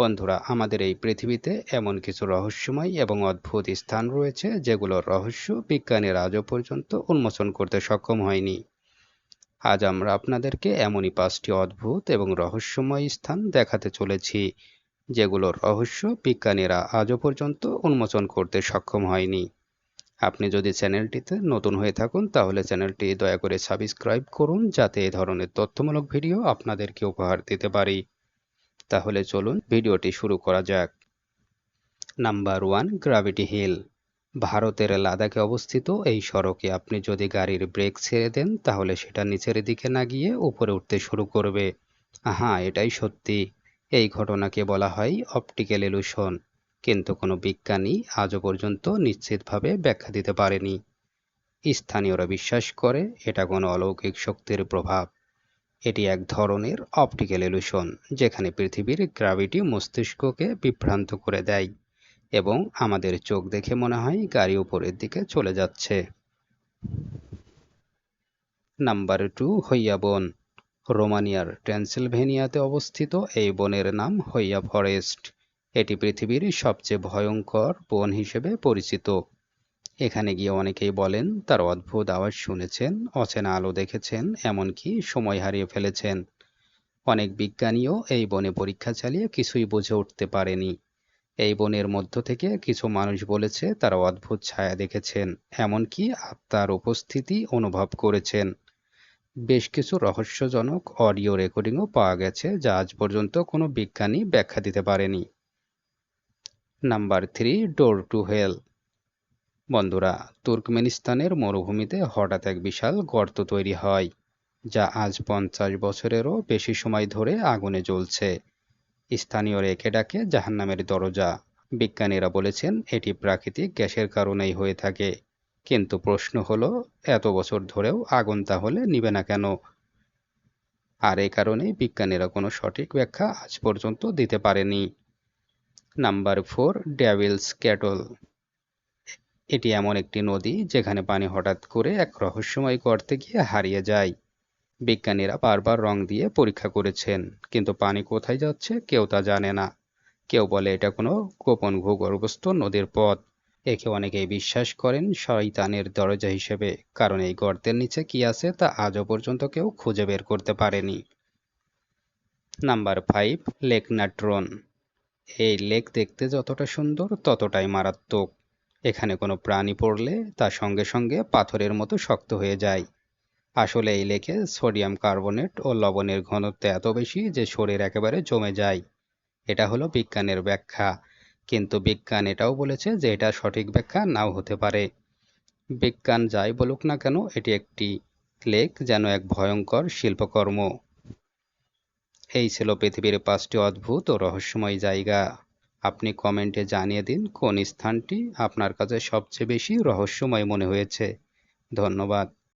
বন্ধুরা, আমাদের এই পৃথিবীতে এমন কিছু রহস্যময় এবং অদ্ভুত স্থান রয়েছে যেগুলোর রহস্য বিজ্ঞানীর আজও পর্যন্ত উন্মোচন করতে সক্ষম হয়নি। আজ আমরা আপনাদেরকে এমনই পাঁচটি অদ্ভুত এবং রহস্যময় স্থান দেখাতে চলেছি যেগুলোর রহস্য বিজ্ঞানীরা আজও পর্যন্ত উন্মোচন করতে সক্ষম হয়নি। আপনি যদি চ্যানেলটিতে নতুন হয়ে থাকুন, তাহলে চ্যানেলটি দয়া করে সাবস্ক্রাইব করুন, যাতে এ ধরনের তথ্যমূলক ভিডিও আপনাদেরকে উপহার দিতে পারি। তাহলে চলুন ভিডিওটি শুরু করা যাক। Number one gravity hill. ভারতের লাদাখে অবস্থিত এই সড়কে আপনি যদি গাড়ির ব্রেক ছেড়ে দেন, তাহলে সেটা নিচের দিকে না গিয়ে উপরে উঠতে শুরু করবে। হ্যাঁ এটাই সত্যি। এই ঘটনাকে বলা হয় অপটিক্যাল এলুশন কিন্তু কোনো বিজ্ঞানী আজও পর্যন্ত নিশ্চিতভাবে ব্যাখ্যা দিতে পারেনি। স্থানীয়রা বিশ্বাস করে এটা কোনো অলৌকিক শক্তির প্রভাব। এটি এক ধরনের অপটিক্যাল এলুশন যেখানে পৃথিবীর গ্র্যাভিটি মস্তিষ্ককে বিভ্রান্ত করে দেয় এবং আমাদের চোখ দেখে মনে হয় গাড়ি উপরের দিকে চলে যাচ্ছে। নাম্বার টু হইয়া বন। রোমানিয়ার ট্রান্সিলভেনিয়াতে অবস্থিত এই বনের নাম হইয়া ফরেস্ট। এটি পৃথিবীর সবচেয়ে ভয়ঙ্কর বন হিসেবে পরিচিত। এখানে গিয়ে অনেকেই বলেন, তার অদ্ভুত আওয়াজ শুনেছেন, অচেনা আলো দেখেছেন, এমনকি সময় হারিয়ে ফেলেছেন। অনেক বিজ্ঞানীও এই বনে পরীক্ষা চালিয়ে কিছুই বুঝে উঠতে পারেনি। এই বনের মধ্য থেকে কিছু মানুষ বলেছে, তারা অদ্ভুত ছায়া দেখেছেন, এমনকি আত্মার উপস্থিতি অনুভব করেছেন। বেশ কিছু রহস্যজনক অডিও রেকর্ডিংও পাওয়া গেছে, যা আজ পর্যন্ত কোনো বিজ্ঞানী ব্যাখ্যা দিতে পারেনি। Number three, door to hell. বন্ধুরা, তুর্কমেনিস্তানের মরুভূমিতে হঠাৎ এক বিশাল গর্ত তৈরি হয়, যা আজ পঞ্চাশ বছরেরও বেশি সময় ধরে আগুনে জ্বলছে। স্থানীয় রেখে ডাকে জাহান্নামের দরজা। বিজ্ঞানীরা বলেছেন, এটি প্রাকৃতিক গ্যাসের কারণেই হয়ে থাকে। কিন্তু প্রশ্ন হলো, এত বছর ধরেও আগুন তাহলে নিবে না কেন? আর এ কারণেই বিজ্ঞানীরা কোনো সঠিক ব্যাখ্যা আজ পর্যন্ত দিতে পারেনি। Number four devil's kettle. এটি এমন একটি নদী যেখানে পানি হঠাৎ করে এক রহস্যময় গর্তে গিয়ে হারিয়ে যায়। বিজ্ঞানীরা বারবার রং দিয়ে পরীক্ষা করেছেন, কিন্তু পানি কোথায় যাচ্ছে কেউ তা জানে না। কেউ বলে এটা কোনো গোপন ভূগর্ভস্থ নদীর পথ। একে অনেকেই বিশ্বাস করেন শয়তানের দরজা হিসেবে, কারণ এই গর্তের নিচে কি আছে তা আজও পর্যন্ত কেউ খুঁজে বের করতে পারেনি। নাম্বার ফাইভ লেক নাট্রন এই লেক দেখতে যতটা সুন্দর ততটাই মারাত্মক। এখানে কোনো প্রাণী পড়লে তা সঙ্গে সঙ্গে পাথরের মতো শক্ত হয়ে যায়। আসলে এই লেকে সোডিয়াম কার্বনেট ও লবণের ঘনত্ব এত বেশি যে শরীর একেবারে জমে যায়। এটা হলো বিজ্ঞানের ব্যাখ্যা। কিন্তু বিজ্ঞান এটাও বলেছে যে এটা সঠিক ব্যাখ্যা নাও হতে পারে। বিজ্ঞান যাই বলুক না কেন, এটি একটি লেক যেন এক ভয়ঙ্কর শিল্পকর্ম। এই ছিল পৃথিবীর পাঁচটি অদ্ভুত ও রহস্যময় জায়গা। আপনি কমেন্টে জানিয়ে দিন কোন স্থানটি আপনার কাছে সবচেয়ে বেশি রহস্যময় মনে হয়েছে। ধন্যবাদ।